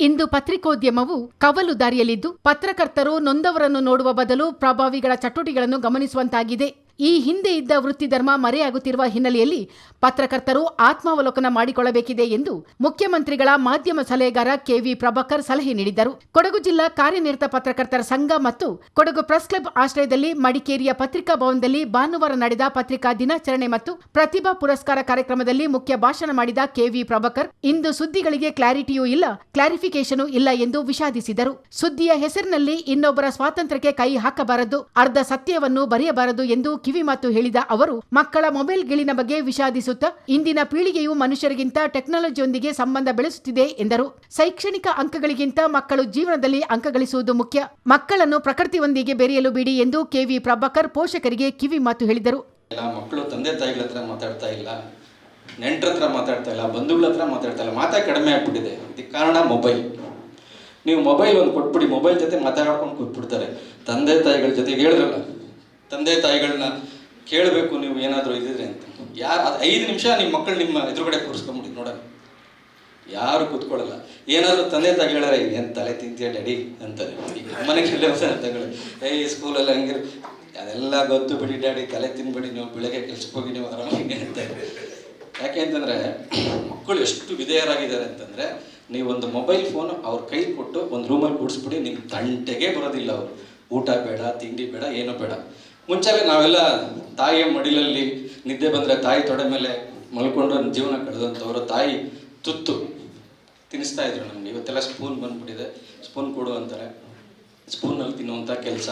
ಇಂದು ಪತ್ರಿಕೋದ್ಯಮವು ಕವಲು ದಾರಿಯಲ್ಲಿದ್ದು ಪತ್ರಕರ್ತರು ನೊಂದವರನ್ನು ನೋಡುವ ಬದಲು ಪ್ರಭಾವಿಗಳ ಚಟುವಟಿಕೆಗಳನ್ನು ಗಮನಿಸುವಂತಾಗಿದೆ. ಈ ಹಿಂದೆ ಇದ್ದ ವೃತ್ತಿಧರ್ಮ ಮರೆಯಾಗುತ್ತಿರುವ ಹಿನ್ನೆಲೆಯಲ್ಲಿ ಪತ್ರಕರ್ತರು ಆತ್ಮಾವಲೋಕನ ಮಾಡಿಕೊಳ್ಳಬೇಕಿದೆ ಎಂದು ಮುಖ್ಯಮಂತ್ರಿಗಳ ಮಾಧ್ಯಮ ಸಲಹೆಗಾರ ಕೆವಿ ಪ್ರಭಾಕರ್ ಸಲಹೆ ನೀಡಿದರು ಕೊಡಗು ಜಿಲ್ಲಾ ಕಾರ್ಯನಿರತ ಪತ್ರಕರ್ತರ ಸಂಘ ಮತ್ತು ಕೊಡಗು ಪ್ರೆಸ್ ಕ್ಲಬ್ ಆಶ್ರಯದಲ್ಲಿ ಮಡಿಕೇರಿಯ ಪತ್ರಿಕಾ ಭವನದಲ್ಲಿ ಭಾನುವಾರ ನಡೆದ ಪತ್ರಿಕಾ ದಿನಾಚರಣೆ ಮತ್ತು ಪ್ರತಿಭಾ ಪುರಸ್ಕಾರ ಕಾರ್ಯಕ್ರಮದಲ್ಲಿ ಮುಖ್ಯ ಭಾಷಣ ಮಾಡಿದ ಕೆವಿ ಪ್ರಭಾಕರ್, ಇಂದು ಸುದ್ದಿಗಳಿಗೆ ಕ್ಲಾರಿಟಿಯೂ ಇಲ್ಲ ಕ್ಲಾರಿಫಿಕೇಶನೂ ಇಲ್ಲ ಎಂದು ವಿಷಾದಿಸಿದರು. ಸುದ್ದಿಯ ಹೆಸರಿನಲ್ಲಿ ಇನ್ನೊಬ್ಬರ ಸ್ವಾತಂತ್ರ್ಯಕ್ಕೆ ಕೈ ಹಾಕಬಾರದು, ಅರ್ಧ ಸತ್ಯವನ್ನು ಬರೆಯಬಾರದು ಎಂದು ಕಿವಿಮಾತು ಹೇಳಿದ ಅವರು, ಮಕ್ಕಳ ಮೊಬೈಲ್ ಗಿಳಿನ ಬಗ್ಗೆ ವಿಷಾದಿಸುತ್ತಾ ಇಂದಿನ ಪೀಳಿಗೆಯು ಮನುಷ್ಯರಿಗಿಂತ ಟೆಕ್ನಾಲಜಿಯೊಂದಿಗೆ ಸಂಬಂಧ ಬೆಳೆಸುತ್ತಿದೆ ಎಂದರು. ಶೈಕ್ಷಣಿಕ ಅಂಕಗಳಿಗಿಂತ ಮಕ್ಕಳು ಜೀವನದಲ್ಲಿ ಅಂಕಗಳಿಸುವುದು ಮುಖ್ಯ. ಮಕ್ಕಳನ್ನು ಪ್ರಕೃತಿಯೊಂದಿಗೆ ಬೆರೆಯಲು ಬಿಡಿ ಎಂದು ಕೆವಿ ಪ್ರಭಾಕರ್ ಪೋಷಕರಿಗೆ ಕಿವಿ ಮಾತು ಹೇಳಿದರು. ಮಕ್ಕಳು ತಂದೆ ತಾಯಿಗಳ ಹತ್ರ ಮಾತಾಡ್ತಾ ಇಲ್ಲ, ನೆಂಟ್ರ ಹತ್ರ ಮಾತಾಡ್ತಾ ಇಲ್ಲ, ಬಂಧುಗಳ ಹತ್ರ ಮಾತಾಡ್ತಾ ಇಲ್ಲ, ಮಾತಾ ಕಡಿಮೆ ಆಗ್ಬಿಟ್ಟಿದೆ. ಅದಕ್ಕೆ ಕಾರಣ ಮೊಬೈಲ್. ನೀವು ಮೊಬೈಲ್ ಒಂದು ಕೊಟ್ಬಿಡಿ, ಮೊಬೈಲ್ ಜೊತೆ ಮಾತಾಡ್ಕೊಂಡು ಕೂತ್ಬಿಡ್ತಾರೆ. ತಂದೆ ತಾಯಿಗಳ ಜೊತೆಗೆ ಹೇಳಿದ್ರಲ್ಲ ತಂದೆ ತಾಯಿಗಳನ್ನ ಕೇಳಬೇಕು ನೀವು ಏನಾದರೂ ಇದಿದ್ರೆ ಅಂತ. ಯಾರು ಅದು ಐದು ನಿಮಿಷ ನಿಮ್ಮ ಮಕ್ಕಳು ನಿಮ್ಮ ಎದುರುಗಡೆ ಕೂರಿಸ್ಕೊಂಬಿಡಿ ನೋಡೋಣ. ಯಾರು ಕೂತ್ಕೊಳ್ಳಲ್ಲ. ಏನಾದರೂ ತಂದೆ ತಾಯಿ ಹೇಳಿದ್ರೆ ಏನು ತಲೆ ತಿಂತೀಯ ಡ್ಯಾಡಿ? ಅಂತಾರೆ. ಈಗ ಮನೆ ಕೆಲಸ ಅಂತಗಳು ಏಯ್ ಸ್ಕೂಲಲ್ಲಿ ಹಂಗಿರು ಅದೆಲ್ಲ ಗೊತ್ತು ಬಿಡಿ ಡ್ಯಾಡಿ, ತಲೆ ತಿನ್ಬೇಡಿ ನೀವು, ಬೆಳಗ್ಗೆ ಕೆಲ್ಸಕ್ಕೆ ಹೋಗಿ ನೀವು ಆರಾಮಾಗಿ ಅಂತ. ಯಾಕೆ ಅಂತಂದರೆ ಮಕ್ಕಳು ಎಷ್ಟು ವಿಧೇಯರಾಗಿದ್ದಾರೆ ಅಂತಂದರೆ ನೀವೊಂದು ಮೊಬೈಲ್ ಫೋನ್ ಅವ್ರ ಕೈ ಕೊಟ್ಟು ಒಂದು ರೂಮಲ್ಲಿ ಕೂಡಿಸ್ಬಿಡಿ ನಿಮ್ಗೆ ತಂಟೆಗೆ ಬರೋದಿಲ್ಲ ಅವರು. ಊಟ ಬೇಡ, ತಿಂಡಿ ಬೇಡ, ಏನೂ ಬೇಡ. ಮುಂಚೆಲ್ಲ ನಾವೆಲ್ಲ ತಾಯಿಯ ಮಡಿಲಲ್ಲಿ ನಿದ್ದೆ ಬಂದರೆ ತಾಯಿ ತೊಡೆ ಮೇಲೆ ಮಲ್ಕೊಂಡು ಜೀವನ ಕಳೆದಂಥವ್ರು, ತಾಯಿ ತುತ್ತು ತಿನ್ನಿಸ್ತಾ ಇದ್ರು ನಮ್ಗೆ. ಇವತ್ತೆಲ್ಲ ಸ್ಪೂನ್ ಬಂದ್ಬಿಟ್ಟಿದೆ. ಸ್ಪೂನ್ ಕೊಡು ಅಂತಾರೆ. ಸ್ಪೂನಲ್ಲಿ ತಿನ್ನುವಂಥ ಕೆಲಸ.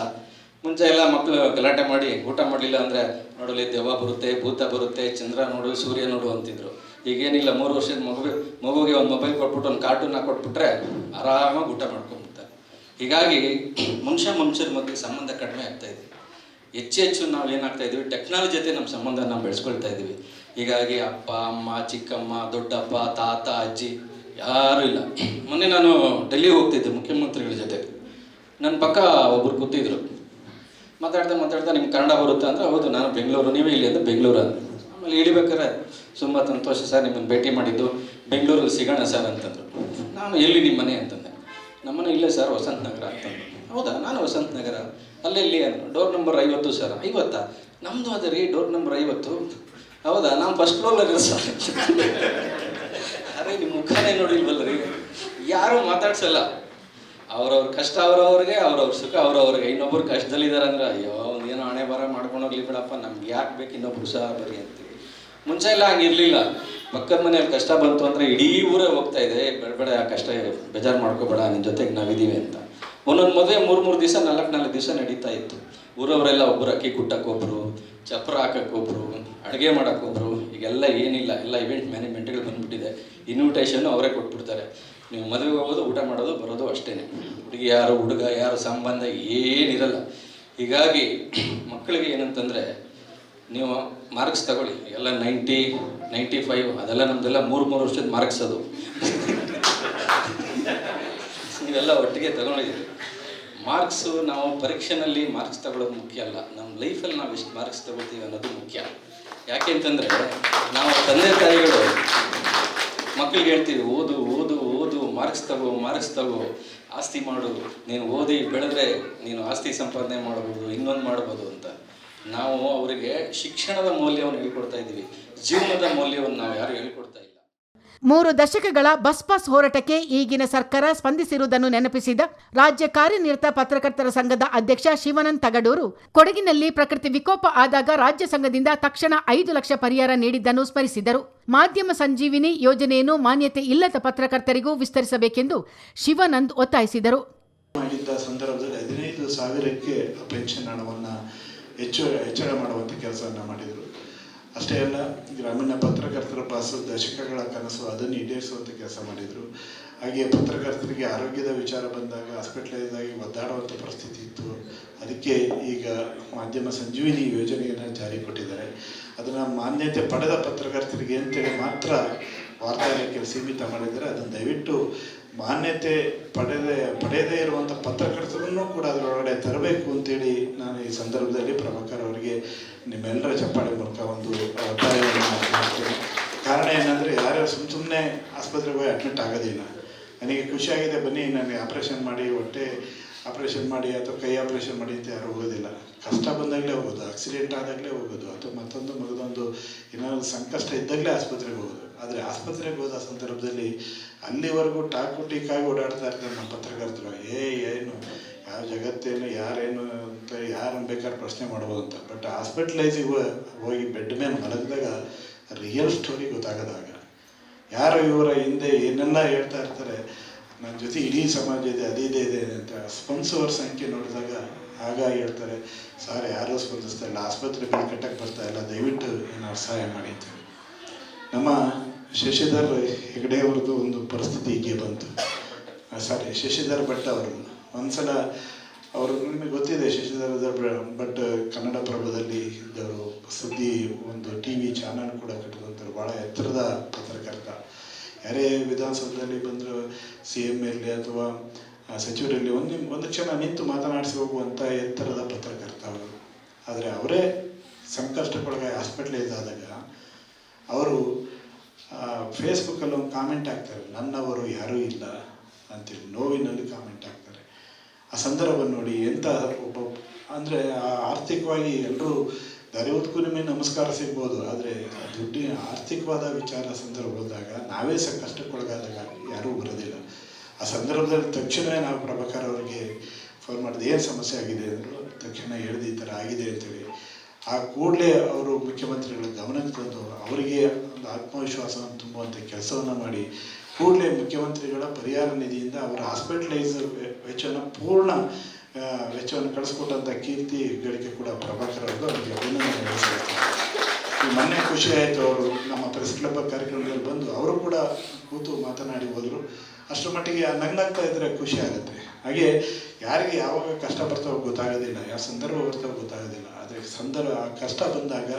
ಮುಂಚೆ ಎಲ್ಲ ಮಕ್ಕಳು ಗಲಾಟೆ ಮಾಡಿ, ಊಟ ಮಾಡಲಿಲ್ಲ ಅಂದರೆ ನೋಡಲಿ ದೆವ್ವ ಬರುತ್ತೆ, ಭೂತ ಬರುತ್ತೆ, ಚಂದ್ರ ನೋಡು, ಸೂರ್ಯ ನೋಡು ಅಂತಿದ್ರು. ಈಗೇನಿಲ್ಲ, ಮೂರು ವರ್ಷದ ಮಗು, ಮಗುಗೆ ಒಂದು ಮೊಬೈಲ್ ಕೊಟ್ಬಿಟ್ಟು, ಒಂದು ಕಾರ್ಟೂನ್ನ ಕೊಟ್ಬಿಟ್ರೆ ಆರಾಮಾಗಿ ಊಟ ಮಾಡ್ಕೊಂಬಿಡ್ತಾರೆ ಹೀಗಾಗಿ, ಮನುಷ್ಯ ಮನುಷ್ಯರ ಮಧ್ಯೆ ಸಂಬಂಧ ಕಡಿಮೆ ಆಗ್ತಾ ಇದೆ. ಹೆಚ್ಚು ಹೆಚ್ಚು ನಾವು ಏನಾಗ್ತಾ ಇದ್ದೀವಿ ಟೆಕ್ನಾಲಜಿ ಜೊತೆ ನಮ್ಮ ಸಂಬಂಧ ನಾವು ಬೆಳೆಸ್ಕೊಳ್ತಾ ಇದ್ದೀವಿ. ಹೀಗಾಗಿ ಅಪ್ಪ, ಅಮ್ಮ, ಚಿಕ್ಕಮ್ಮ, ದೊಡ್ಡಪ್ಪ, ತಾತ, ಅಜ್ಜಿ, ಯಾರೂ ಇಲ್ಲ. ಮೊನ್ನೆ ನಾನು ಡೆಲ್ಲಿಗೆ ಹೋಗ್ತಿದ್ದೆ ಮುಖ್ಯಮಂತ್ರಿಗಳ ಜೊತೆ. ನನ್ನ ಪಕ್ಕ ಒಬ್ಬರು ಕೂತಿದ್ರು. ಮಾತಾಡ್ತಾ ಮಾತಾಡ್ತಾ ನಿಮ್ಗೆ ಕನ್ನಡ ಬರುತ್ತಾ ಅಂದರೆ, ಹೌದು, ನಾನು ಬೆಂಗಳೂರು, ನೀವೇ ಇಲ್ಲಿ ಅಂತ ಬೆಂಗಳೂರು ಅಂತ. ಆಮೇಲೆ ಇಳಿಬೇಕಾದ್ರೆ ತುಂಬ ಸಂತೋಷ ಸರ್, ನಿಮ್ಮನ್ನು ಭೇಟಿ ಮಾಡಿದ್ದು. ಬೆಂಗಳೂರಲ್ಲಿ ಸಿಗೋಣ ಸರ್ ಅಂತಂದರು. ನಾನು ಎಲ್ಲಿ ನಿಮ್ಮ ಮನೆ ಅಂತಂದೆ. ನಮ್ಮನೆ ಇಲ್ಲೇ ಸರ್ ವಸಂತ ನಗರ ಅಂತಂದು ಹೌದಾ? ನಾನು ವಸಂತ ನಗರ ಅಲ್ಲೆಲ್ಲಿ ಡೋರ್ ನಂಬರ್ ಐವತ್ತು ಸರ್. ಐವತ್ತಾ? ನಮ್ಮದು ಅದ ರೀ, ಡೋರ್ ನಂಬರ್ ಐವತ್ತು. ಹೌದಾ? ನಾವು ಫಸ್ಟ್ ಫ್ಲೋರಲ್ಲಿ ಸರ್. ಅರೆ ನಿಮ್ಮ ಮುಖನೇ ನೋಡಿಲ್ವಲ್ಲ ರೀ? ಯಾರೂ ಮಾತಾಡ್ಸಲ್ಲ. ಅವ್ರವ್ರ ಕಷ್ಟ ಅವ್ರವ್ರಿಗೆ, ಅವ್ರವ್ರ ಸುಖ ಅವ್ರವ್ರಿಗೆ. ಇನ್ನೊಬ್ರು ಕಷ್ಟದಲ್ಲಿದ್ದಾರೆ ಅಂದ್ರೆ ಅಯ್ಯೋ ಏನೋ ಹಣೆ ಬರ ಮಾಡ್ಕೊಂಡು ಹೋಗ್ಲಿ ಬಿಡಪ್ಪ. ನಮ್ಗೆ ಯಾಕೆ ಬೇಕು ಇನ್ನೊಬ್ರು ಸಹ ಬರಿ ಅಂತೀವಿ ಮುಂಚೆ ಎಲ್ಲ ಹಂಗಿರ್ಲಿಲ್ಲ. ಪಕ್ಕದ ಮನೆಯಲ್ಲಿ ಕಷ್ಟ ಬಂತು ಅಂದರೆ ಇಡೀ ಊರೇ ಹೋಗ್ತಾ ಇದೆ. ಬೇಡ ಆ ಕಷ್ಟ ಬೇಜಾರು ಮಾಡ್ಕೋಬೇಡ. ನಿನ್ನ ಜೊತೆಗೆ ನಾವಿದ್ದೀವಿ ಅಂತ. ಒಂದೊಂದು ಮದುವೆ ಮೂರು ಮೂರು ದಿವಸ, ನಾಲ್ಕು ನಾಲ್ಕು ದಿವಸ ನಡೀತಾ ಇತ್ತು. ಊರವರೆಲ್ಲ ಒಬ್ಬರು ಅಕ್ಕಿ ಕುಟ್ಟಕ್ಕೊಬ್ರು ಚಪ್ರ ಹಾಕಕ್ಕೊಬ್ರು ಅಡುಗೆ ಮಾಡೋಕ್ಕೊಬ್ರು ಈಗೆಲ್ಲ ಏನಿಲ್ಲ, ಎಲ್ಲ ಇವೆಂಟ್ ಮ್ಯಾನೇಜ್ಮೆಂಟ್ಗಳು ಬಂದ್ಬಿಟ್ಟಿದೆ. ಇನ್ವಿಟೇಷನ್ ಅವರೇ ಕೊಟ್ಬಿಡ್ತಾರೆ. ನೀವು ಮದುವೆಗೆ ಹೋಗೋದು, ಊಟ ಮಾಡೋದು, ಬರೋದು ಅಷ್ಟೇ ಹುಡುಗಿ ಯಾರು, ಹುಡುಗ ಯಾರು, ಸಂಬಂಧ ಏನಿರಲ್ಲ. ಹೀಗಾಗಿ ಮಕ್ಕಳಿಗೆ ಏನಂತಂದರೆ, ನೀವು ಮಾರ್ಕ್ಸ್ ತಗೊಳ್ಳಿ. ಎಲ್ಲ ನೈಂಟಿ ನೈಂಟಿ ಫೈವ್ ಅದೆಲ್ಲ ನಮ್ದೆಲ್ಲ ಮೂರು ಮೂರು ವರ್ಷದ ಮಾರ್ಕ್ಸ್ ಅದು. ನೀವೆಲ್ಲ ಒಟ್ಟಿಗೆ ತಗೊಂಡಿದ್ದೀವಿ. ಮಾರ್ಕ್ಸು ನಾವು ಪರೀಕ್ಷೆನಲ್ಲಿ ಮಾರ್ಕ್ಸ್ ತಗೊಳ್ಳೋದು ಮುಖ್ಯ ಅಲ್ಲ. ನಮ್ಮ ಲೈಫಲ್ಲಿ ನಾವು ಎಷ್ಟು ಮಾರ್ಕ್ಸ್ ತಗೊಳ್ತೀವಿ ಅನ್ನೋದು ಮುಖ್ಯ. ಯಾಕೆ ಅಂತಂದರೆ, ನಾವು ತಂದೆ ತಾಯಿಗಳು ಮಕ್ಕಳಿಗೆ ಹೇಳ್ತೀವಿ, ಓದು ಓದು ಓದು, ಮಾರ್ಕ್ಸ್ ತಗೋ ಮಾರ್ಕ್ಸ್ ತಗೋ, ಆಸ್ತಿ ಮಾಡು. ನೀನು ಓದಿ ಬೆಳೆದ್ರೆ ನೀನು ಆಸ್ತಿ ಸಂಪಾದನೆ ಮಾಡ್ಬೋದು, ಇನ್ನೊಂದು ಮಾಡ್ಬೋದು ಅಂತ. ನಾವು ಅವರಿಗೆ ಶಿಕ್ಷಣದ ಮೌಲ್ಯವನ್ನು ಹೇಳ್ಕೊಡ್ತಾ ಇದ್ದೀವಿ. ಜೀವನದ ಮೌಲ್ಯವನ್ನು ನಾವು ಯಾರು ಹೇಳ್ಕೊಡ್ತಾ ಇಲ್ಲ. ಮೂರು ದಶಕಗಳ ಬಸ್ ಪಾಸ್ ಹೋರಾಟಕ್ಕೆ ಈಗಿನ ಸರ್ಕಾರ ಸ್ಪಂದಿಸಿರುವುದನ್ನು ನೆನಪಿಸಿದ ರಾಜ್ಯ ಕಾರ್ಯನಿರತ ಪತ್ರಕರ್ತರ ಸಂಘದ ಅಧ್ಯಕ್ಷ ಶಿವನಂದ್ ತಗಡೂರು, ಕೊಡಗಿನಲ್ಲಿ ಪ್ರಕೃತಿ ವಿಕೋಪ ಆದಾಗ ರಾಜ್ಯ ಸಂಘದಿಂದ ತಕ್ಷಣ ಐದು ಲಕ್ಷ ಪರಿಹಾರ ನೀಡಿದ್ದನ್ನು ಸ್ಮರಿಸಿದರು. ಮಾಧ್ಯಮ ಸಂಜೀವಿನಿ ಯೋಜನೆಯನ್ನು ಮಾನ್ಯತೆ ಇಲ್ಲದ ಪತ್ರಕರ್ತರಿಗೂ ವಿಸ್ತರಿಸಬೇಕೆಂದು ಶಿವನಂದ್ ಒತ್ತಾಯಿಸಿದರು. ಸಂದರ್ಭದಲ್ಲಿ ಹದಿನೈದು ಸಾವಿರಕ್ಕೆ ಹಣವನ್ನು ಹೆಚ್ಚು, ಹೆಚ್ಚಳ ಮಾಡುವಂಥ ಕೆಲಸವನ್ನು ಮಾಡಿದರು. ಅಷ್ಟೇ ಅಲ್ಲ, ಗ್ರಾಮೀಣ ಪತ್ರಕರ್ತರ ಪಾಸ್ ದಶಕಗಳ ಕನಸು ಅದನ್ನು ಈಡೇರಿಸುವಂಥ ಕೆಲಸ ಮಾಡಿದರು. ಹಾಗೆ ಪತ್ರಕರ್ತರಿಗೆ ಆರೋಗ್ಯದ ವಿಚಾರ ಬಂದಾಗ ಹಾಸ್ಪಿಟಲೈಸ್ ಆಗಿ ಒದ್ದಾಡುವಂಥ ಪರಿಸ್ಥಿತಿ ಇತ್ತು. ಅದಕ್ಕೆ ಈಗ ಮಾಧ್ಯಮ ಸಂಜೀವಿನಿ ಯೋಜನೆಯನ್ನು ಜಾರಿ ಕೊಟ್ಟಿದ್ದಾರೆ. ಅದನ್ನು ಮಾನ್ಯತೆ ಪಡೆದ ಪತ್ರಕರ್ತರಿಗೆ ಅಂತೇಳಿ ಮಾತ್ರ ವಾರ್ತಾಲೇಖಕ್ಕೆ ಸೀಮಿತ ಮಾಡಿದ್ದಾರೆ. ಅದನ್ನು ದಯವಿಟ್ಟು ಮಾನ್ಯತೆ ಪಡೆದೇ ಪಡೆಯದೇ ಇರುವಂಥ ಪತ್ರಕರ್ತರನ್ನು ಕೂಡ ಅದರೊಳಗಡೆ ತರಬೇಕು ಅಂತೇಳಿ ನಾನು ಈ ಸಂದರ್ಭದಲ್ಲಿ ಪ್ರಭಾಕರ್ ಅವರಿಗೆ ನಿಮ್ಮೆಲ್ಲರ ಚಪ್ಪಾಳೆ ಮೂಲಕ ಒಂದು ಒತ್ತಾಯವನ್ನು ಕಾರಣ ಏನಂದರೆ ಯಾರ್ಯಾರು ಸುಮ್ಮ ಸುಮ್ಮನೆ ಆಸ್ಪತ್ರೆಗೆ ಹೋಗಿ ಅಡ್ಮಿಟ್ ಆಗೋದಿಲ್ಲ. ನನಗೆ ಖುಷಿಯಾಗಿದೆ ಬನ್ನಿ ನನಗೆ ಆಪ್ರೇಷನ್ ಮಾಡಿ, ಹೊಟ್ಟೆ ಆಪ್ರೇಷನ್ ಮಾಡಿ ಅಥವಾ ಕೈ ಆಪ್ರೇಷನ್ ಮಾಡಿ ಅಂತ ಯಾರು ಹೋಗೋದಿಲ್ಲ. ಕಷ್ಟ ಬಂದಾಗಲೇ ಹೋಗೋದು, ಆಕ್ಸಿಡೆಂಟ್ ಆದಾಗಲೇ ಹೋಗೋದು, ಅಥವಾ ಮತ್ತೊಂದು ಮಗದೊಂದು ಏನಾದರೂ ಸಂಕಷ್ಟ ಇದ್ದಾಗಲೇ ಆಸ್ಪತ್ರೆಗೆ ಹೋಗೋದು. ಆದರೆ ಆಸ್ಪತ್ರೆಗೆ ಹೋದ ಸಂದರ್ಭದಲ್ಲಿ ಅಲ್ಲಿವರೆಗೂ ಟಾಕು ಟೀಕಾಗಿ ಓಡಾಡ್ತಾ ಇರ್ತಾರೆ ನಮ್ಮ ಪತ್ರಕರ್ತರು. ಏ, ಏನು? ಯಾವ ಜಗತ್ತೇನು? ಯಾರೇನು ಅಂತ ಯಾರನ್ನು ಬೇಕಾದ್ರೆ ಪ್ರಶ್ನೆ ಮಾಡ್ಬೋದು ಅಂತ. ಬಟ್ ಹಾಸ್ಪಿಟ್ಲೈಸಿಗೆ ಹೋಗಿ ಬೆಡ್ ಮೇಲೆ ಮಲಗಿದಾಗ ರಿಯಲ್ ಸ್ಟೋರಿ ಗೊತ್ತಾಗದಾಗ ಯಾರು ಇವರ ಹಿಂದೆ ಏನೆಲ್ಲ ಹೇಳ್ತಾ ಇರ್ತಾರೆ, ನನ್ನ ಜೊತೆ ಇಡೀ ಸಮಾಜ ಇದೆ ಅದಿದೆ ಇದೆ ಅಂತ ಸ್ಪಂದಿಸುವವ್ರ ಸಂಖ್ಯೆ ನೋಡಿದಾಗ ಆಗ ಹೇಳ್ತಾರೆ, ಸರ್, ಯಾರೂ ಸ್ಪಂದಿಸ್ತಾ ಇಲ್ಲ, ಆಸ್ಪತ್ರೆ ಬಿಲ್ ಕಟ್ಟಕ್ಕೆ ಬರ್ತಾ ಇಲ್ಲ, ದಯವಿಟ್ಟು ಏನಾದ್ರು ಸಹಾಯ ಮಾಡಿ ನಮ್ಮ ಶಶಿಧರ್ ಹೆಗಡೆ ಅವ್ರದ್ದು ಒಂದು ಪರಿಸ್ಥಿತಿ ಹೀಗೆ ಬಂತು. ಸಾರಿ ಶಶಿಧರ್ ಭಟ್ ಅವರು. ಒಂದ್ಸಲ ಅವರು, ನಿಮಗೆ ಗೊತ್ತಿದೆ ಶಶಿಧರ್ ಭಟ್ ಕನ್ನಡ ಪ್ರಭದಲ್ಲಿ ಇದ್ದವರು. ಸುದ್ದಿ ಒಂದು ಟಿ ವಿ ಚಾನಲ್ ಕೂಡ ಕಟ್ಟಿದಂಥವ್ರು. ಭಾಳ ಎತ್ತರದ ಪತ್ರಕರ್ತ. ಯಾರೇ ವಿಧಾನಸೌಧದಲ್ಲಿ ಬಂದರೂ ಸಿ ಎಂ ಇರಲಿ ಅಥವಾ ಸಚಿವರಲ್ಲಿ ಒಂದು ಒಂದು ಕ್ಷಣ ನಿಂತು ಮಾತನಾಡಿಸಿ ಹೋಗುವಂಥ ಎತ್ತರದ ಪತ್ರಕರ್ತ ಅವರು. ಆದರೆ ಅವರೇ ಸಂಕಷ್ಟಕ್ಕೊಳಗೆ ಆದಾಗ ಅವರು ಫೇಸ್ಬುಕ್ಕಲ್ಲಿ ಒಂದು ಕಾಮೆಂಟ್ ಹಾಕ್ತಾರೆ, ನನ್ನವರು ಯಾರೂ ಇಲ್ಲ ಅಂತೇಳಿ ನೋವಿನಲ್ಲಿ ಕಾಮೆಂಟ್ ಹಾಕ್ತಾರೆ. ಆ ಸಂದರ್ಭ ನೋಡಿ ಎಂಥ ಒಬ್ಬ, ಅಂದರೆ ಆರ್ಥಿಕವಾಗಿ ಎಲ್ಲರೂ ನಿಮಗೆ ನಮಸ್ಕಾರ ಸಿಗ್ಬೋದು, ಆದರೆ ದುಡ್ಡಿನ ಆರ್ಥಿಕವಾದ ವಿಚಾರ ಸಂದರ್ಭ ಬಂದಾಗ ನಾವೇ ಸಹ ಕಷ್ಟಕ್ಕೊಳಗಾದಾಗ ಯಾರೂ ಬರೋದಿಲ್ಲ. ಆ ಸಂದರ್ಭದಲ್ಲಿ ತಕ್ಷಣವೇ ನಾವು ಪ್ರಭಾಕರ್ ಅವರಿಗೆ ಫೋನ್ ಮಾಡಿದೆ, ಏನು ಸಮಸ್ಯೆ ಆಗಿದೆ? ಅಂದರು, ತಕ್ಷಣ ಹೇಳಿದೆ ಈ ಥರ ಆಗಿದೆ ಅಂತೇಳಿ. ಆ ಕೂಡಲೇ ಅವರು ಮುಖ್ಯಮಂತ್ರಿಗಳ ಗಮನಕ್ಕೆ ತಂದು ಅವರಿಗೆ ಒಂದು ಆತ್ಮವಿಶ್ವಾಸವನ್ನು ತುಂಬುವಂಥ ಕೆಲಸವನ್ನು ಮಾಡಿ, ಕೂಡಲೇ ಮುಖ್ಯಮಂತ್ರಿಗಳ ಪರಿಹಾರ ನಿಧಿಯಿಂದ ಅವರ ಹಾಸ್ಪಿಟಲೈಸ್ ವೆಚ್ಚವನ್ನು ಪೂರ್ಣ ವೆಚ್ಚವನ್ನು ಕಳಿಸ್ಕೊಟ್ಟಂಥ ಕೀರ್ತಿ ಗಳಿಕೆ ಕೂಡ ಪ್ರಭಾಕರ್ ಅವ್ರದ್ದು ಅವರಿಗೆ ಅಭಿನಂದನೆ. ಮೊನ್ನೆ ಖುಷಿ ಆಯಿತು ಅವರು ನಮ್ಮ ಪ್ರೆಸ್ ಕ್ಲಬ್ ಕಾರ್ಯಕ್ರಮದಲ್ಲಿ ಬಂದು ಅವರು ಕೂಡ ಕೂತು ಮಾತನಾಡಿ ಹೋದರು ಅಷ್ಟರ ಮಟ್ಟಿಗೆ ನಗ್ನಾಗ್ತಾ ಇದ್ದರೆ ಖುಷಿ ಆಗುತ್ತೆ ಹಾಗೆ ಯಾರಿಗೆ ಯಾವಾಗ ಕಷ್ಟ ಬರ್ತಾವೋ ಗೊತ್ತಾಗೋದಿಲ್ಲ, ಯಾವ ಸಂದರ್ಭ ಬರ್ತಾವೋ ಗೊತ್ತಾಗೋದಿಲ್ಲ. ಆದರೆ ಸಂದರ್ಭ, ಆ ಕಷ್ಟ ಬಂದಾಗ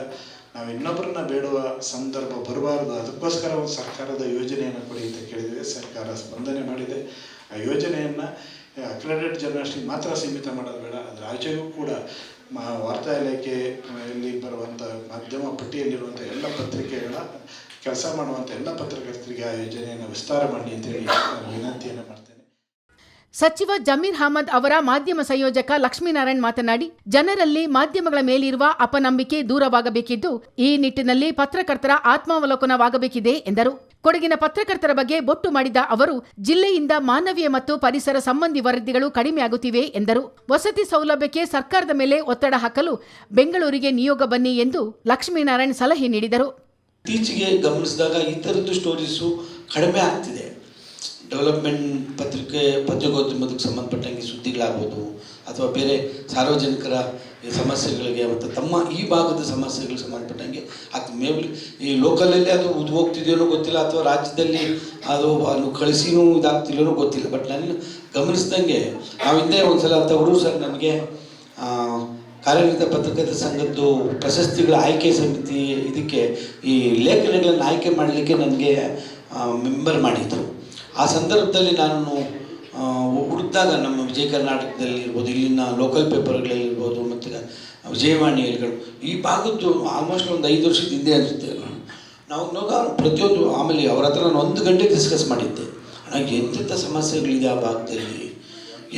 ನಾವು ಇನ್ನೊಬ್ಬರನ್ನ ಬೇಡುವ ಸಂದರ್ಭ ಬರಬಾರ್ದು. ಅದಕ್ಕೋಸ್ಕರ ಒಂದು ಸರ್ಕಾರದ ಯೋಜನೆಯನ್ನು ಕೊಡಿ ಅಂತ ಕೇಳಿದರೆ ಸರ್ಕಾರ ಸ್ಪಂದನೆ ಮಾಡಿದೆ. ಆ ಯೋಜನೆಯನ್ನು ಅಕ್ರೆಡಿಟ್ ಜರ್ನಲಿಸ್ಟಿಗೆ ಮಾತ್ರ ಸೀಮಿತ ಮಾಡೋದು ಬೇಡ. ಅದರ ಆಚೆಗೂ ಕೂಡ ಮಾ ವಾರ್ತಾ ಇಲಾಖೆಯಲ್ಲಿ ಬರುವಂಥ ಮಾಧ್ಯಮ ಪಟ್ಟಿಯಲ್ಲಿರುವಂಥ ಎಲ್ಲ ಪತ್ರಿಕೆಗಳ ಕೆಲಸ ಮಾಡುವಂಥ ಎಲ್ಲ ಪತ್ರಕರ್ತರಿಗೆ ಆ ಯೋಜನೆಯನ್ನು ವಿಸ್ತಾರ ಮಾಡಿ ಅಂತೇಳಿ ನಾನು ವಿನಂತಿಯನ್ನು ಮಾಡ್ತೇನೆ. ಸಚಿವ ಜಮೀರ್ ಅಹಮದ್ ಅವರ ಮಾಧ್ಯಮ ಸಂಯೋಜಕ ಲಕ್ಷ್ಮೀನಾರಾಯಣ್ ಮಾತನಾಡಿ, ಜನರಲ್ಲಿ ಮಾಧ್ಯಮಗಳ ಮೇಲಿರುವ ಅಪನಂಬಿಕೆ ದೂರವಾಗಬೇಕಿದ್ದು, ಈ ನಿಟ್ಟಿನಲ್ಲಿ ಪತ್ರಕರ್ತರ ಆತ್ಮಾವಲೋಕನವಾಗಬೇಕಿದೆ ಎಂದರು. ಕೊಡಗಿನ ಪತ್ರಕರ್ತರ ಬಗ್ಗೆ ಬೊಟ್ಟು ಮಾಡಿದ ಅವರು, ಜಿಲ್ಲೆಯಿಂದ ಮಾನವೀಯ ಮತ್ತು ಪರಿಸರ ಸಂಬಂಧಿ ವರದಿಗಳು ಕಡಿಮೆಯಾಗುತ್ತಿವೆ ಎಂದರು. ವಸತಿ ಸೌಲಭ್ಯಕ್ಕೆ ಸರ್ಕಾರದ ಮೇಲೆ ಒತ್ತಡ ಹಾಕಲು ಬೆಂಗಳೂರಿಗೆ ನಿಯೋಗ ಬನ್ನಿ ಎಂದು ಲಕ್ಷ್ಮೀನಾರಾಯಣ್ ಸಲಹೆ ನೀಡಿದರು. ಇತ್ತೀಚೆಗೆ ಗಮನಿಸಿದಾಗ ಈ ಥರದ್ದು ಸ್ಟೋರೀಸು ಕಡಿಮೆ ಆಗ್ತಿದೆ. ಡೆವಲಪ್ಮೆಂಟ್ ಪತ್ರಿಕೆ ಪತ್ರಿಕೋದ್ಯಮಕ್ಕೆ ಸಂಬಂಧಪಟ್ಟಂಗೆ ಸುದ್ದಿಗಳಾಗ್ಬೋದು, ಅಥವಾ ಬೇರೆ ಸಾರ್ವಜನಿಕರ ಸಮಸ್ಯೆಗಳಿಗೆ ಮತ್ತು ತಮ್ಮ ಈ ಭಾಗದ ಸಮಸ್ಯೆಗಳಿಗೆ ಸಂಬಂಧಪಟ್ಟಂಗೆ ಅದು ಮೇಬಿ ಈ ಲೋಕಲಲ್ಲಿ ಅದು ಉದ್ ಹೋಗ್ತಿದೆಯೋ ಗೊತ್ತಿಲ್ಲ ಅಥವಾ ರಾಜ್ಯದಲ್ಲಿ ಅದು ಅದು ಕಳಿಸಿನೂ ಇದಾಗ್ತಿಲ್ಲೋ ಗೊತ್ತಿಲ್ಲ. ಬಟ್ ನಾನು ಗಮನಿಸ್ದಂಗೆ ನಾವು ಹಿಂದೆ ಒಂದು ಸಲ ಅಂತವರು ಸರ್ ನಮಗೆ ಕಾರ್ಯನಿರತ ಪತ್ರಕರ್ತರ ಸಂಘದ್ದು ಪ್ರಶಸ್ತಿಗಳ ಆಯ್ಕೆ ಸಮಿತಿ ಇದಕ್ಕೆ ಈ ಲೇಖನಗಳನ್ನು ಆಯ್ಕೆ ಮಾಡಲಿಕ್ಕೆ ನನಗೆ ಮೆಂಬರ್ ಮಾಡಿದ್ರು. ಆ ಸಂದರ್ಭದಲ್ಲಿ ನಾನು ಹುಡುಕಿದಾಗ ನಮ್ಮ ವಿಜಯ ಕರ್ನಾಟಕದಲ್ಲಿ ಇರ್ಬೋದು, ಇಲ್ಲಿನ ಲೋಕಲ್ ಪೇಪರ್ಗಳಲ್ಲಿರ್ಬೋದು ಮತ್ತು ವಿಜಯವಾಣಿಗಳು ಈ ಭಾಗದ್ದು ಆಲ್ಮೋಸ್ಟ್ ಒಂದು ಐದು ವರ್ಷದ ಹಿಂದೆ ಅನಿಸುತ್ತೆ. ನಾವು ಪ್ರತಿಯೊಂದು, ಆಮೇಲೆ ಅವ್ರ ಹತ್ರ ನಾನು ಒಂದು ಗಂಟೆ ಡಿಸ್ಕಸ್ ಮಾಡಿದ್ದೆ. ನನಗೆ ಎಂತೆಂಥ ಸಮಸ್ಯೆಗಳಿದೆ ಆ ಭಾಗದಲ್ಲಿ?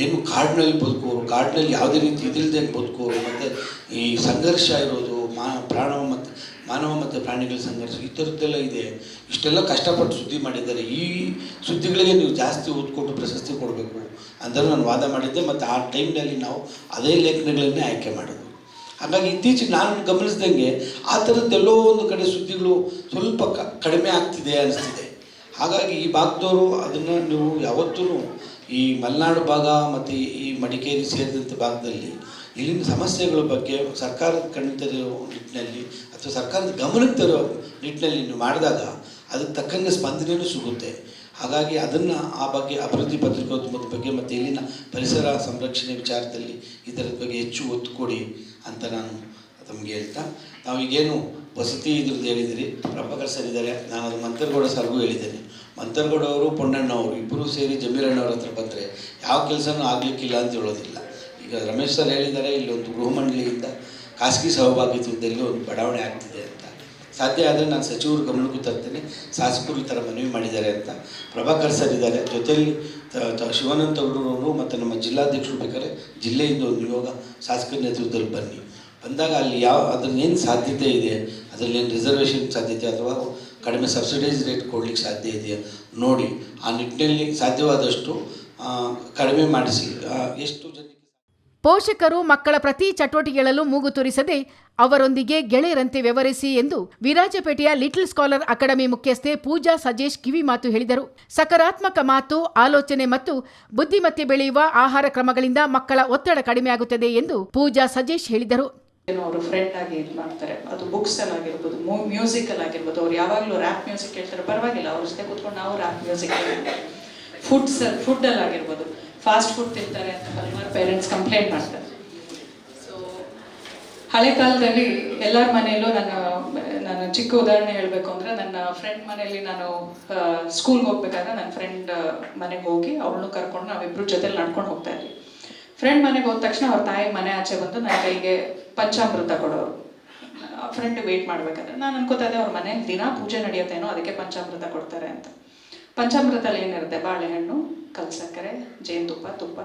ಏನು ಕಾಡಿನಲ್ಲಿ ಬದುಕೋರು ಕಾಡಿನಲ್ಲಿ ಯಾವುದೇ ರೀತಿ ಇದಿಲ್ಲದೆ ಬದುಕೋರು ಮತ್ತು ಈ ಸಂಘರ್ಷ ಇರೋದು, ಮಾ ಪ್ರಾಣ ಮತ್ತು ಮಾನವ ಮತ್ತು ಪ್ರಾಣಿಗಳ ಸಂಘರ್ಷ ಈ ಥರದ್ದೆಲ್ಲ ಇದೆ. ಇಷ್ಟೆಲ್ಲ ಕಷ್ಟಪಟ್ಟು ಸುದ್ದಿ ಮಾಡಿದ್ದಾರೆ. ಈ ಸುದ್ದಿಗಳಿಗೆ ನೀವು ಜಾಸ್ತಿ ಓದ್ಕೊಟ್ಟು ಪ್ರಶಸ್ತಿ ಕೊಡಬೇಕು ಅಂದರೆ ನಾನು ವಾದ ಮಾಡಿದ್ದೆ ಮತ್ತು ಆ ಟೈಮ್ನಲ್ಲಿ ನಾವು ಅದೇ ಲೇಖನಗಳನ್ನೇ ಆಯ್ಕೆ ಮಾಡೋದು ಹಾಗಾಗಿ ಇತ್ತೀಚೆಗೆ ನಾನು ಗಮನಿಸಿದಂಗೆ ಆ ಥರದ್ದೆಲ್ಲೋ ಒಂದು ಕಡೆ ಸುದ್ದಿಗಳು ಸ್ವಲ್ಪ ಕ, ಕಡಿಮೆ ಆಗ್ತಿದೆ ಅನಿಸ್ತಿದೆ. ಹಾಗಾಗಿ ಈ ಭಾಗದವರು ಅದನ್ನು ನೀವು ಯಾವತ್ತೂ ಈ ಮಲೆನಾಡು ಭಾಗ ಮತ್ತು ಈ ಮಡಿಕೇರಿ ಸೇರಿದಂಥ ಭಾಗದಲ್ಲಿ ಇಲ್ಲಿನ ಸಮಸ್ಯೆಗಳ ಬಗ್ಗೆ ಸರ್ಕಾರದ ಕಣ್ಣು ತೆರೆಯೋ ನಿಟ್ಟಿನಲ್ಲಿ ಅಥವಾ ಸರ್ಕಾರದ ಗಮನಕ್ಕೆ ತರೋ ನಿಟ್ಟಿನಲ್ಲಿ ನೀವು ಮಾಡಿದಾಗ ಅದಕ್ಕೆ ತಕ್ಕಂಗೆ ಸ್ಪಂದನೆಯೂ ಸಿಗುತ್ತೆ. ಹಾಗಾಗಿ ಅದನ್ನು ಆ ಬಗ್ಗೆ ಅಭಿವೃದ್ಧಿ ಪತ್ರಿಕೋದ್ಯಮದ ಬಗ್ಗೆ ಮತ್ತು ಇಲ್ಲಿನ ಪರಿಸರ ಸಂರಕ್ಷಣೆ ವಿಚಾರದಲ್ಲಿ ಇದರ ಬಗ್ಗೆ ಹೆಚ್ಚು ಒತ್ತು ಕೊಡಿ ಅಂತ ನಾನು ತಮಗೆ ಹೇಳ್ತಾ. ನಾವು ಈಗೇನು ವಸತಿ ಇದ್ರದ್ದು ಹೇಳಿದಿರಿ, ಪ್ರಭಾಕರ್ ಸರ್ ಇದ್ದಾರೆ, ನಾನು ಅದು ಮಂತರ್ಗೌಡ ಸರ್ಗೂ ಹೇಳಿದ್ದೇನೆ. ಮಂತರ್ಗೌಡ ಅವರು ಪೊಂಡಣ್ಣ ಅವರು ಇಬ್ಬರೂ ಸೇರಿ ಜಮೀರಣ್ಣವ್ರ ಹತ್ರ ಬಂದರೆ ಯಾವ ಕೆಲಸನೂ ಆಗಲಿಕ್ಕಿಲ್ಲ ಅಂತ ಹೇಳೋದಿಲ್ಲ. ಈಗ ರಮೇಶ್ ಸರ್ ಹೇಳಿದ್ದಾರೆ, ಇಲ್ಲೊಂದು ಗೃಹ ಮಂಡಳಿಯಿಂದ ಖಾಸಗಿ ಸಹಭಾಗಿತ್ವದಲ್ಲಿ ಒಂದು ಬಡಾವಣೆ ಆಗ್ತಿದೆ ಅಂತ. ಸಾಧ್ಯ ಆದರೆ ನಾನು ಸಚಿವರು ಗಮನಕ್ಕೂ ತರ್ತೇನೆ. ಶಾಸಕರು ಈ ಥರ ಮನವಿ ಮಾಡಿದ್ದಾರೆ ಅಂತ. ಪ್ರಭಾಕರ್ ಸರ್ ಇದ್ದಾರೆ. ಜೊತೆಯಲ್ಲಿ ಶಿವಾನಂದ ತಗಡೂರವರು ಮತ್ತು ನಮ್ಮ ಜಿಲ್ಲಾಧ್ಯಕ್ಷರು ಬೇಕಾದ್ರೆ ಜಿಲ್ಲೆಯಿಂದ ಒಂದು ನಿಯೋಗ ಶಾಸಕರ ನೇತೃತ್ವದಲ್ಲಿ ಬನ್ನಿ. ಬಂದಾಗ ಅಲ್ಲಿ ಯಾವ, ಅದನ್ನೇನು ಸಾಧ್ಯತೆ ಇದೆ? ಅದರಲ್ಲಿ ಏನು ರಿಸರ್ವೇಷನ್ ಸಾಧ್ಯತೆ ಅಥವಾ ಕಡಿಮೆ ಸಬ್ಸಿಡೈಸ್ ರೇಟ್ ಕೊಡ್ಲಿಕ್ಕೆ ಸಾಧ್ಯ ಇದೆಯಾ? ನೋಡಿ, ಆ ನಿಟ್ಟಿನಲ್ಲಿ ಸಾಧ್ಯವಾದಷ್ಟು ಕಡಿಮೆ ಮಾಡಿಸಿ. ಎಷ್ಟು ಜನಕ್ಕೆ ಪೋಷಕರು ಮಕ್ಕಳ ಪ್ರತಿ ಚಟುವಟಿಕೆಗಳಲ್ಲೂ ಮೂಗು ತೂರಿಸದೆ ಅವರೊಂದಿಗೆ ಗೆಳೆಯರಂತೆ ವ್ಯವಹರಿಸಿ ಎಂದು ವಿರಾಜಪೇಟೆಯ ಲಿಟಲ್ ಸ್ಕಾಲರ್ ಅಕಾಡೆಮಿ ಮುಖ್ಯಸ್ಥೆ ಪೂಜಾ ಸಜೇಶ್ ಕಿವಿ ಮಾತು ಹೇಳಿದರು. ಸಕಾರಾತ್ಮಕ ಮಾತು, ಆಲೋಚನೆ ಮತ್ತು ಬುದ್ಧಿಮತ್ತೆ ಬೆಳೆಯುವ ಆಹಾರ ಕ್ರಮಗಳಿಂದ ಮಕ್ಕಳ ಒತ್ತಡ ಕಡಿಮೆಯಾಗುತ್ತದೆ ಎಂದು ಪೂಜಾ ಸಜೇಶ್ ಹೇಳಿದರು. ಏನೋ ಅವರು ಫ್ರೆಂಡ್ ಆಗಿ ಇದು ಮಾಡ್ತಾರೆ? ಅದು ಬುಕ್ಸ್ ಅಲ್ಲಿ ಆಗಿರ್ಬೋದು ಮ್ಯೂಸಿಕ್ ಅಲ್ಲಿ ಆಗಿರ್ಬೋದು, ಅವ್ರು ಯಾವಾಗಲೂ ರ್ಯಾಪ್ ಮ್ಯೂಸಿಕ್ ಹೇಳ್ತಾರೆ. ಪರವಾಗಿಲ್ಲ, ಅವ್ರ ಜೊತೆ ಕೂತ್ಕೊಂಡು ನಾವು ರ್ಯಾಪ್ ಮ್ಯೂಸಿಕ್ ಫುಡ್ಸ್ ಫುಡ್ ಅಲ್ಲಿ ಆಗಿರ್ಬೋದು. ಫಾಸ್ಟ್ ಫುಡ್ ತಿಂತಾರೆ ಅಂತ ಹಲವಾರು ಪೇರೆಂಟ್ಸ್ ಕಂಪ್ಲೇಂಟ್ ಮಾಡ್ತಾರೆ. ಸೊ ಹಳೆ ಕಾಲದಲ್ಲಿ ಎಲ್ಲರ ಮನೆಯಲ್ಲೂ ನಾನು ನಾನು ಚಿಕ್ಕ ಉದಾಹರಣೆ ಹೇಳಬೇಕು ಅಂದರೆ ನನ್ನ ಫ್ರೆಂಡ್ ಮನೆಯಲ್ಲಿ ನಾನು ಸ್ಕೂಲ್ಗೆ ಹೋಗ್ಬೇಕಾದ್ರೆ ನನ್ನ ಫ್ರೆಂಡ್ ಮನೆಗೆ ಹೋಗಿ ಅವಳನ್ನು ಕರ್ಕೊಂಡು ನಾವಿಬ್ಬರು ಜೊತೆಲಿ ನಡ್ಕೊಂಡು ಹೋಗ್ತಾ ಇದ್ವಿ. ಫ್ರೆಂಡ್ ಮನೆಗೆ ಹೋದ ತಕ್ಷಣ ಅವ್ರ ತಾಯಿ ಮನೆ ಆಚೆ ಬಂದು ನನ್ನ ಕೈಗೆ ಪಂಚಾಮೃತ ಕೊಡೋರು. ಫ್ರೆಂಡ್ ವೇಟ್ ಮಾಡ್ಬೇಕಾದ್ರೆ, ನಾನು ಅನ್ಕೋತಾ ಇದ್ದೆ ಅವ್ರ ಮನೆಯಲ್ಲಿ ದಿನ ಪೂಜೆ ನಡೆಯುತ್ತೇನೋ ಅದಕ್ಕೆ ಪಂಚಾಮೃತ ಕೊಡ್ತಾರೆ ಅಂತ. ಪಂಚಾಮೃತದಲ್ಲಿ ಏನಿರುತ್ತೆ? ಬಾಳೆಹಣ್ಣು, ಕಲ್ಸಕ್ಕರೆ, ಜೇನುತುಪ್ಪ, ತುಪ್ಪ.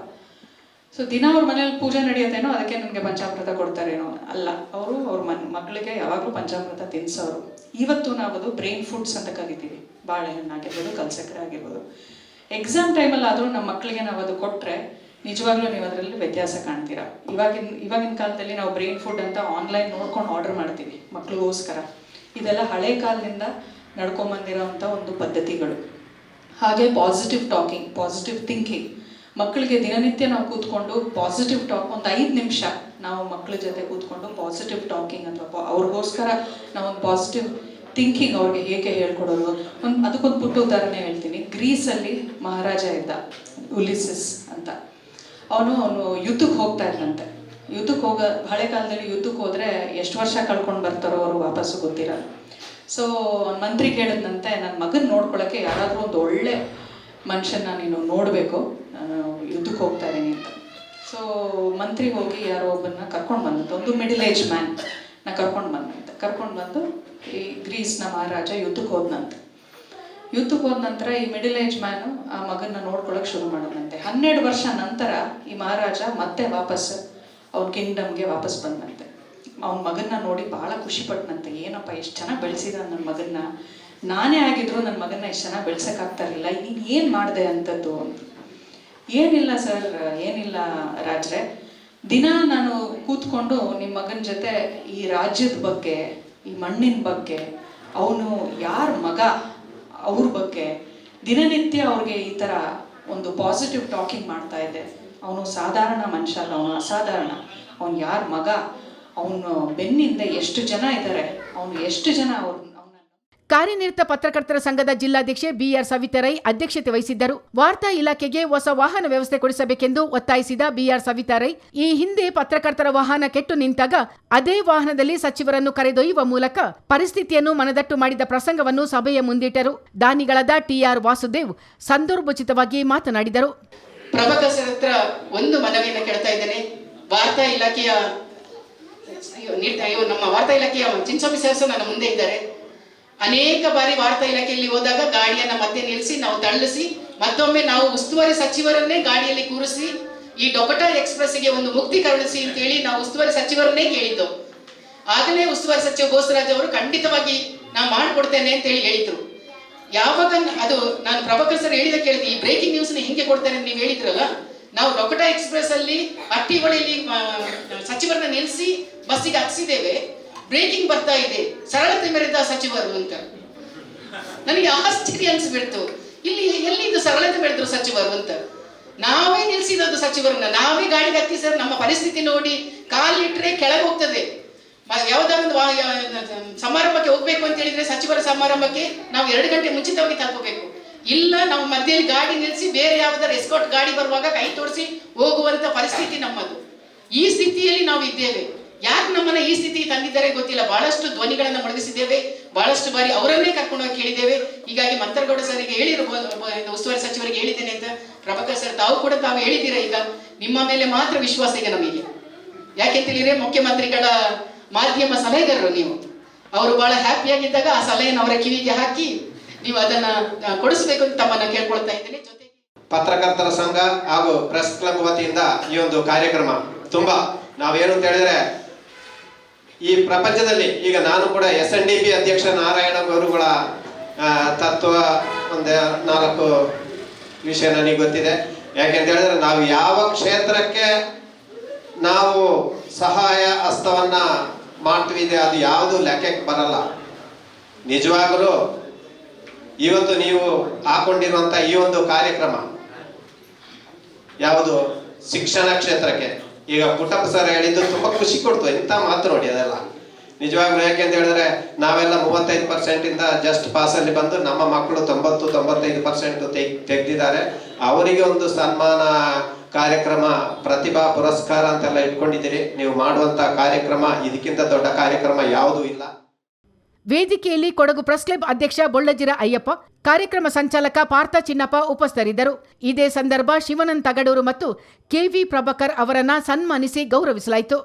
ಸೊ ದಿನ ಅವ್ರ ಮನೇಲಿ ಪೂಜೆ ನಡೆಯುತ್ತೇನೋ ಅದಕ್ಕೆ ನನಗೆ ಪಂಚಾಮೃತ ಕೊಡ್ತಾರೇನೋ? ಅಲ್ಲ, ಅವರು ಅವ್ರ ಮನ್ ಮಕ್ಕಳಿಗೆ ಯಾವಾಗಲೂ ಪಂಚಾಮೃತ ತಿನ್ಸೋರು. ಇವತ್ತು ನಾವು ಅದು ಬ್ರೈನ್ ಫುಡ್ಸ್ ಅಂತ ಕರಿತೀವಿ. ಬಾಳೆಹಣ್ಣು ಆಗಿರ್ಬೋದು, ಕಲ್ಸಕ್ಕರೆ ಆಗಿರ್ಬೋದು. ಎಕ್ಸಾಮ್ ಟೈಮಲ್ಲಿ ಆದರೂ ನಮ್ಮ ಮಕ್ಕಳಿಗೆ ನಾವು ಅದು ಕೊಟ್ಟರೆ ನಿಜವಾಗ್ಲೂ ನೀವು ಅದರಲ್ಲಿ ವ್ಯತ್ಯಾಸ ಕಾಣ್ತೀರಾ? ಇವಾಗಿನ ಇವಾಗಿನ ಕಾಲದಲ್ಲಿ ನಾವು ಬ್ರೈನ್ ಫುಡ್ ಅಂತ ಆನ್ಲೈನ್ ನೋಡ್ಕೊಂಡು ಆರ್ಡರ್ ಮಾಡ್ತೀವಿ ಮಕ್ಳಿಗೋಸ್ಕರ. ಇದೆಲ್ಲ ಹಳೆ ಕಾಲದಿಂದ ನಡ್ಕೊಂಬಂದಿರೋಂಥ ಒಂದು ಪದ್ಧತಿಗಳು. ಹಾಗೆ ಪಾಸಿಟಿವ್ ಟಾಕಿಂಗ್ ಪಾಸಿಟಿವ್ ಥಿಂಕಿಂಗ್ ಮಕ್ಕಳಿಗೆ ದಿನನಿತ್ಯ ನಾವು ಕೂತ್ಕೊಂಡು ಪಾಸಿಟಿವ್ ಟಾಕ್ ಒಂದು ಐದು ನಿಮಿಷ ನಾವು ಮಕ್ಕಳ ಜೊತೆ ಕೂತ್ಕೊಂಡು ಪಾಸಿಟಿವ್ ಟಾಕಿಂಗ್ ಅಥವಾ ಅವ್ರಿಗೋಸ್ಕರ ನಾವು ಪಾಸಿಟಿವ್ ಥಿಂಕಿಂಗ್ ಅವ್ರಿಗೆ ಹೇಗೆ ಹೇಳ್ಕೊಡೋದು? ಒಂದು, ಅದಕ್ಕೊಂದು ಪುಟ್ಟ ಉದಾಹರಣೆ ಹೇಳ್ತೀನಿ. ಗ್ರೀಸಲ್ಲಿ ಮಹಾರಾಜ ಇದ್ದ ಉಲಿಸಿಸ್ ಅಂತ. ಅವನು ಅವನು ಯುದ್ಧಕ್ಕೆ ಹೋಗ್ತಾ ಇದ್ದಂತೆ ಯುದ್ಧಕ್ಕೆ ಹೋಗ, ಹಳೆ ಕಾಲದಲ್ಲಿ ಯುದ್ಧಕ್ಕೆ ಹೋದರೆ ಎಷ್ಟು ವರ್ಷ ಕಳ್ಕೊಂಡು ಬರ್ತಾರೋ ಅವರು ವಾಪಸ್ಸು ಗೊತ್ತಿರಲ್ಲ. ಸೊ ಮಂತ್ರಿ ಕೇಳಿದ್ನಂತೆ ನನ್ನ ಮಗನ ನೋಡ್ಕೊಳಕ್ಕೆ ಯಾರಾದರೂ ಒಂದು ಒಳ್ಳೆ ಮನುಷ್ಯನ ನೀನು ನೋಡಬೇಕು, ನಾನು ಯುದ್ಧಕ್ಕೆ ಹೋಗ್ತಾ ಇದ್ದೀನಿ ಅಂತ. ಸೊ ಮಂತ್ರಿ ಹೋಗಿ ಯಾರೋ ಒಬ್ಬನ್ನ ಕರ್ಕೊಂಡು ಬಂದಂತೆ ಒಂದು ಮಿಡಿಲ್ ಏಜ್ ಮ್ಯಾನ್ ನಾ ಕರ್ಕೊಂಡು ಬಂದಂತೆ ಕರ್ಕೊಂಡು ಬಂದು ಈ ಗ್ರೀಸ್ನ ಮಹಾರಾಜ ಯುದ್ಧಕ್ಕೆ ಹೋದ್ನಂತೆ. ಯುದ್ಧಕ್ಕೆ ಹೋದ ನಂತರ ಈ ಮಿಡಿಲ್ ಏಜ್ ಮ್ಯಾನು ಆ ಮಗನ್ನ ನೋಡ್ಕೊಳ್ಳೋಕೆ ಶುರು ಮಾಡೋದಂತೆ ಹನ್ನೆರಡು ವರ್ಷ ನಂತರ ಈ ಮಹಾರಾಜ ಮತ್ತೆ ವಾಪಸ್ ಅವ್ರ ಕಿಂಗ್ಡಮ್ಗೆ ವಾಪಸ್ ಬಂದಂತೆ ಅವನ ಮಗನ್ನ ನೋಡಿ ಬಹಳ ಖುಷಿ ಪಟ್ನಂತೆ. ಏನಪ್ಪ, ಎಷ್ಟು ಚೆನ್ನಾಗಿ ಬೆಳೆಸಿದ ನನ್ನ ಮಗನ್ನ. ನಾನೇ ಆಗಿದ್ರು ನನ್ನ ಮಗನ್ನ ಎಷ್ಟು ಚೆನ್ನಾಗಿ ಬೆಳ್ಸೋಕ್ಕಾಗ್ತಾ ಇರಲಿಲ್ಲ. ನೀನು ಏನು ಮಾಡಿದೆ ಅಂತದ್ದು? ಏನಿಲ್ಲ ಸರ್, ಏನಿಲ್ಲ ರಾಜ್ರೆ. ದಿನ ನಾನು ಕೂತ್ಕೊಂಡು ನಿಮ್ಮ ಮಗನ ಜೊತೆ ಈ ರಾಜ್ಯದ ಬಗ್ಗೆ, ಈ ಮಣ್ಣಿನ ಬಗ್ಗೆ, ಅವನು ಯಾರ ಮಗ, ಅವ್ರ ಬಗ್ಗೆ, ದಿನನಿತ್ಯ ಅವ್ರಿಗೆ ಈ ಥರ ಒಂದು ಪಾಸಿಟಿವ್ ಟಾಕಿಂಗ್ ಮಾಡ್ತಾ ಇದ್ದೆ. ಅವನು ಸಾಧಾರಣ ಮನುಷ್ಯ ಅಲ್ಲ, ಅವನು ಅಸಾಧಾರಣ. ಅವನು ಯಾರ ಮಗ ಅವನು ಬೆನ್ನಿಂದ ಎಷ್ಟು ಜನ ಇದ್ದಾರೆ? ಅವನು ಎಷ್ಟು ಜನ ಅವ್ರ ಕಾರ್ಯನಿರತ ಪತ್ರಕರ್ತರ ಸಂಘದ ಜಿಲ್ಲಾಧ್ಯಕ್ಷೆ ಬಿಆರ್ ಸವಿತರೈ ಅಧ್ಯಕ್ಷತೆ ವಹಿಸಿದ್ದರು. ವಾರ್ತಾ ಇಲಾಖೆಗೆ ಹೊಸ ವಾಹನ ವ್ಯವಸ್ಥೆ ಕೊಡಿಸಬೇಕೆಂದು ಒತ್ತಾಯಿಸಿದ ಬಿಆರ್ ಸವಿತಾರೈ ಈ ಹಿಂದೆ ಪತ್ರಕರ್ತರ ವಾಹನ ಕೆಟ್ಟು ನಿಂತಾಗ ಅದೇ ವಾಹನದಲ್ಲಿ ಸಚಿವರನ್ನು ಕರೆದೊಯ್ಯುವ ಮೂಲಕ ಪರಿಸ್ಥಿತಿಯನ್ನು ಮನದಟ್ಟು ಮಾಡಿದ ಪ್ರಸಂಗವನ್ನು ಸಭೆಯ ಮುಂದಿಟ್ಟರು. ದಾನಿಗಳಾದ ಟಿಆರ್ ವಾಸುದೇವ್ ಸಂದರ್ಭೋಚಿತವಾಗಿ ಮಾತನಾಡಿದರು. ಪ್ರಮುಖ ಒಂದು ಮನವಿಯನ್ನು ಕೇಳ್ತಾ ಇದ್ದೇನೆ. ವಾರ್ತಾ ಇಲಾಖೆಯ ಅಯ್ಯೋ, ನೀಡ್ತಾ- ಅಯ್ಯೋ, ನಮ್ಮ ವಾರ್ತಾ ಇಲಾಖೆಯ ಚಿಂಚೋಪಿ ಸರ್ ನನ್ನ ಮುಂದೆ ಇದ್ದಾರೆ. ಅನೇಕ ಬಾರಿ ವಾರ್ತಾ ಇಲಾಖೆಯಲ್ಲಿ ಹೋದಾಗ ಗಾಡಿಯನ್ನ ಮತ್ತೆ ನಿಲ್ಲಿಸಿ ನಾವು ತಳ್ಳಿಸಿ ಮತ್ತೊಮ್ಮೆ ನಾವು ಉಸ್ತುವಾರಿ ಸಚಿವರನ್ನೇ ಗಾಡಿಯಲ್ಲಿ ಕೂರಿಸಿ ಈ ಡೊಕಟಾ ಎಕ್ಸ್ಪ್ರೆಸ್ಗೆ ಒಂದು ಮುಕ್ತಿ ಕರುಣಿಸಿ ಅಂತೇಳಿ ನಾವು ಉಸ್ತುವಾರಿ ಸಚಿವರನ್ನೇ ಕೇಳಿದ್ದು ಆಗಲೇ ಉಸ್ತುವಾರಿ ಸಚಿವ ಬೋಸರಾಜ್ ಅವರು ಖಂಡಿತವಾಗಿ ನಾನು ಮಾಡಿಕೊಡ್ತೇನೆ ಅಂತೇಳಿ ಹೇಳಿದ್ರು. ಯಾವಾಗ ಅದು ನಾನು ಪ್ರಭಾಕರ್ ಸರ್ ಹೇಳಿದ ಕೇಳಿದ್ವಿ ಈ ಬ್ರೇಕಿಂಗ್ ನ್ಯೂಸ್ನ ಹಿಂಗೆ ಕೊಡ್ತೇನೆ ನೀವು ಹೇಳಿದ್ರಲ್ಲ ನಾವು ಲೊಕಟ ಎಕ್ಸ್ಪ್ರೆಸ್ ಅಲ್ಲಿ ಅಟ್ಟಿ ಹೊಳೆಯಲ್ಲಿ ಸಚಿವರನ್ನ ನಿಲ್ಲಿಸಿ ಬಸ್ಸಿಗೆ ಹಾಕ್ಸಿದ್ದೇವೆ ಬ್ರೇಕಿಂಗ್ ಬರ್ತಾ ಇದೆ. ಸರಳತೆ ಮೆರೆದ ಸಚಿವರು ಅಂತ. ನನಗೆ ಆಶ್ಚರ್ಯ ಅನ್ಸ್ಬಿಡ್ತು. ಇಲ್ಲಿ ಎಲ್ಲಿದ್ದು ಸರಳತೆ ಮೆರೆದ್ರು ಸಚಿವರು ಅಂತ. ನಾವೇ ನಿಲ್ಸಿದ್ದು ಸಚಿವರನ್ನ. ನಾವೇ ಗಾಡಿಗೆ ಹತ್ತಿ ಸರ್ ನಮ್ಮ ಪರಿಸ್ಥಿತಿ ನೋಡಿ ಕಾಲಿಟ್ರೆ ಕೆಳಗೆ ಹೋಗ್ತದೆ. ಯಾವ್ದಾದ್ರು ಸಮಾರಂಭಕ್ಕೆ ಹೋಗ್ಬೇಕು ಅಂತ ಹೇಳಿದ್ರೆ ಸಚಿವರ ಸಮಾರಂಭಕ್ಕೆ ನಾವು ಎರಡು ಗಂಟೆ ಮುಂಚಿತವಾಗಿ ತಲುಪಬೇಕು. ಇಲ್ಲ, ನಾವು ಮಧ್ಯದಲ್ಲಿ ಗಾಡಿ ನಿಲ್ಲಿಸಿ ಬೇರೆ ಯಾವ್ದಾರು ಎಸ್ಕೋಟ್ ಗಾಡಿ ಬರುವಾಗ ಕೈ ತೋರಿಸಿ ಹೋಗುವಂತ ಪರಿಸ್ಥಿತಿ ನಮ್ಮದು. ಈ ಸ್ಥಿತಿಯಲ್ಲಿ ನಾವು ಇದ್ದೇವೆ. ಯಾಕೆ ನಮ್ಮನ್ನ ಈ ಸ್ಥಿತಿ ತಂದಿದ್ದಾರೆ ಗೊತ್ತಿಲ್ಲ. ಬಹಳಷ್ಟು ಧ್ವನಿಗಳನ್ನ ಮೊಳಗಿಸಿದ್ದೇವೆ. ಬಹಳಷ್ಟು ಬಾರಿ ಅವರನ್ನೇ ಕರ್ಕೊಂಡು ಹೋಗಿ ಕೇಳಿದ್ದೇವೆ. ಹೀಗಾಗಿ ಮಂತ್ರಗೌಡ ಸರ್ಗೆ ಹೇಳಿರ್ಬೋದು ಇದು ಉಸ್ತುವಾರಿ ಸಚಿವರಿಗೆ ಹೇಳಿದ್ದೇನೆ ಅಂತ ಪ್ರಭಾಕರ್ ಸರ್, ತಾವು ಕೂಡ ತಾವು ಹೇಳಿದ್ದೀರಾ ಈಗ? ನಿಮ್ಮ ಮೇಲೆ ಮಾತ್ರ ವಿಶ್ವಾಸ ಈಗ ನಮಗೆ. ಯಾಕೆ ತಿಳಿದ್ರೆ ಮುಖ್ಯಮಂತ್ರಿಗಳ ಮಾಧ್ಯಮ ಸಲಹೆಗಾರರು ನೀವು. ಅವರು ಬಹಳ ಹ್ಯಾಪಿಯಾಗಿದ್ದಾಗ ಆ ಸಲಹೆಯನ್ನು ಅವರ ಕಿವಿಗೆ ಹಾಕಿ ನೀವು ಅದನ್ನ ಕೊಡಿಸಬೇಕು ಅಂತ ತಮ್ಮನ್ನ ಕೇಳ್ಕೊಳ್ತಾ ಇದ್ದೇನೆ. ಪತ್ರಕರ್ತರ ಸಂಘ ಹಾಗೂ ಪ್ರೆಸ್ ಕ್ಲಬ್ ವತಿಯಿಂದ ಈ ಒಂದು ಕಾರ್ಯಕ್ರಮ ತುಂಬಾ ನಾವೇನು ಅಂತ ಹೇಳಿದ್ರೆ, ಈ ಪ್ರಪಂಚದಲ್ಲಿ ಈಗ ನಾನು ಕೂಡ ಎಸ್ ಎನ್ ಡಿ ಪಿ ಅಧ್ಯಕ್ಷ ನಾರಾಯಣ ಗುರುಗಳ ತತ್ವ ಒಂದು ನಾಲ್ಕು ವಿಷಯ ನನಗೆ ಗೊತ್ತಿದೆ. ಯಾಕೆಂತ ಹೇಳಿದ್ರೆ ನಾವು ಯಾವ ಕ್ಷೇತ್ರಕ್ಕೆ ನಾವು ಸಹಾಯ ಹಸ್ತವನ್ನ ಮಾಡ್ತೀವಿ ಅದು ಯಾವುದು ಲೆಕ್ಕಕ್ಕೆ ಬರಲ್ಲ. ನಿಜವಾಗಲೂ ಇವತ್ತು ನೀವು ಹಾಕೊಂಡಿರುವಂತ ಈ ಒಂದು ಕಾರ್ಯಕ್ರಮ ಯಾವುದು ಶಿಕ್ಷಣ ಕ್ಷೇತ್ರಕ್ಕೆ? ಈಗ ಪುಟ್ಟಪ್ಪ ಸರ್ ಹೇಳಿದ್ದು ತುಂಬಾ ಖುಷಿ ಕೊಡ್ತು ಇಂಥ ಮಾತು ನೋಡಿ ಅದೆಲ್ಲ. ನಿಜವಾಗ್ಲೂ ಯಾಕೆಂತ ಹೇಳಿದ್ರೆ, ನಾವೆಲ್ಲ ಮೂವತ್ತೈದು ಪರ್ಸೆಂಟ್ ಇಂದ ಜಸ್ಟ್ ಪಾಸ್ ಅಲ್ಲಿ ಬಂದು ನಮ್ಮ ಮಕ್ಕಳು ತೊಂಬತ್ತು, ತೊಂಬತ್ತೈದು ಪರ್ಸೆಂಟ್ ತೆಗೆದಿದ್ದಾರೆ. ಅವರಿಗೆ ಒಂದು ಸನ್ಮಾನ ಕಾರ್ಯಕ್ರಮ, ಪ್ರತಿಭಾ ಪುರಸ್ಕಾರ ಅಂತೆಲ್ಲ ಇಟ್ಕೊಂಡಿದ್ದೀರಿ. ನೀವು ಮಾಡುವಂತ ಕಾರ್ಯಕ್ರಮ, ಇದಕ್ಕಿಂತ ದೊಡ್ಡ ಕಾರ್ಯಕ್ರಮ ಯಾವುದೂ ಇಲ್ಲ. ವೇದಿಕೆಯಲ್ಲಿ ಕೊಡಗು ಪ್ರೆಸ್ ಕ್ಲಬ್ ಅಧ್ಯಕ್ಷ ಬೊಳ್ಳಜಿರ ಅಯ್ಯಪ್ಪ, ಕಾರ್ಯಕ್ರಮ ಸಂಚಾಲಕ ಪಾರ್ಥ ಚಿನ್ನಪ್ಪ ಉಪಸ್ಥರಿದ್ದರು ಇದೇ ಸಂದರ್ಭ ಶಿವನನ್ ತಗಡೂರು ಮತ್ತು ಕೆವಿ ಪ್ರಭಾಕರ್ ಅವರನ್ನ ಸನ್ಮಾನಿಸಿ ಗೌರವಿಸಲಾಯಿತು.